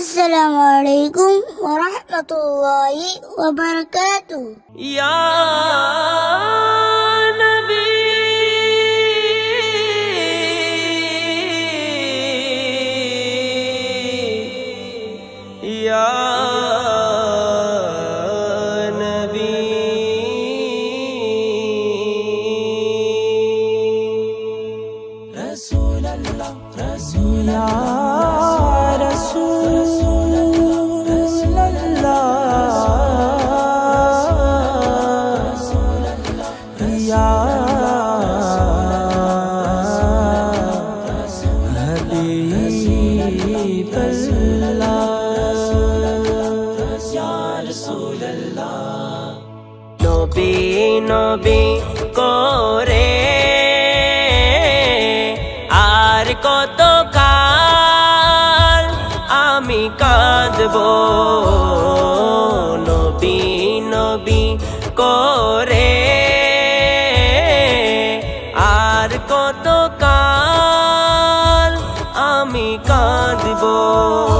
Assalamualaikum warahmatullahi wabarakatuh. Ya Nabi Ya নবী নবী করে আর কত কাল আমি কাঁদব? কাঁদব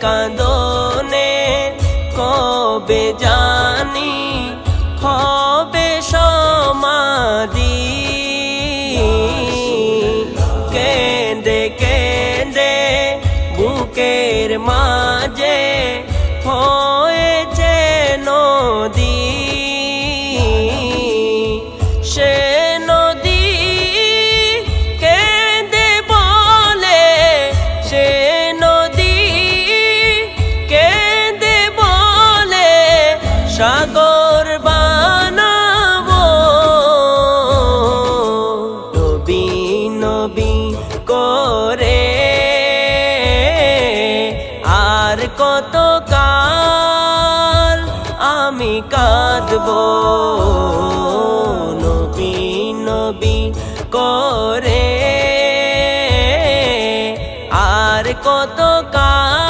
কাঁদনে কবে জানি হবে সমাধি? কেঁদে কেঁদে বুকের মাঝে হয়েছে সাগর বানাবো। নবী নবী করে আর কত কাল আমি কাঁদব? নবী নবী করে আর কত কাল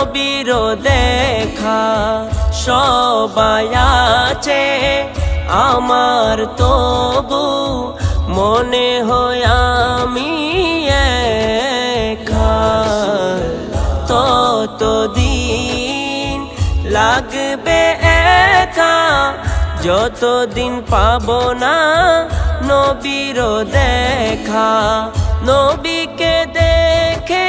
নবীর দেখা সবাই আছে আমার তবু, মনে হয় আমি ততদিন লাগবে একা, যতদিন পাব না নবীর দেখা, নবীকে দেখে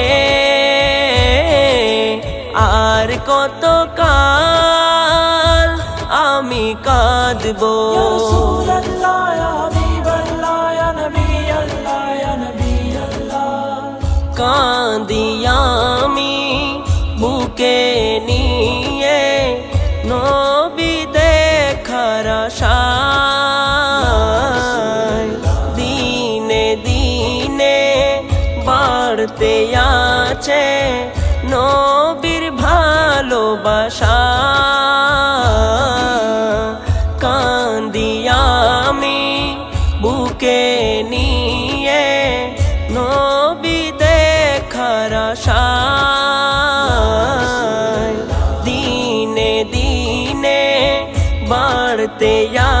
কাঁদিয়ামি বুকে নিয়ে নবী দেখার দিনে দিনে বাড়তে আছে নবীর ভালোবাসা। আশায় দিনে দিনে বাড়তে আছে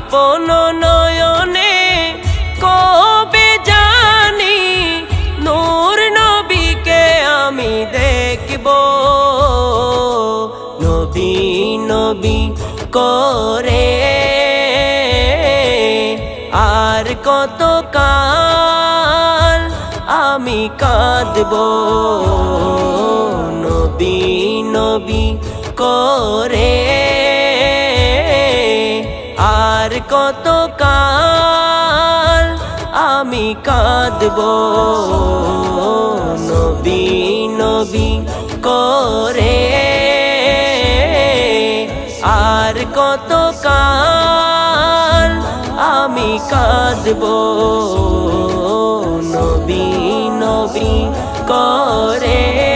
আপন নয়নে কবে জানি নূর নবীকে আমি দেখব। নবী নবী করে আর কত কাল আমি কাঁদব। নবী নবী করে আর কত কাল আমি কাঁদব? নবী নবী করে আর কত কাল আমি কাঁদব? নবী নবী করে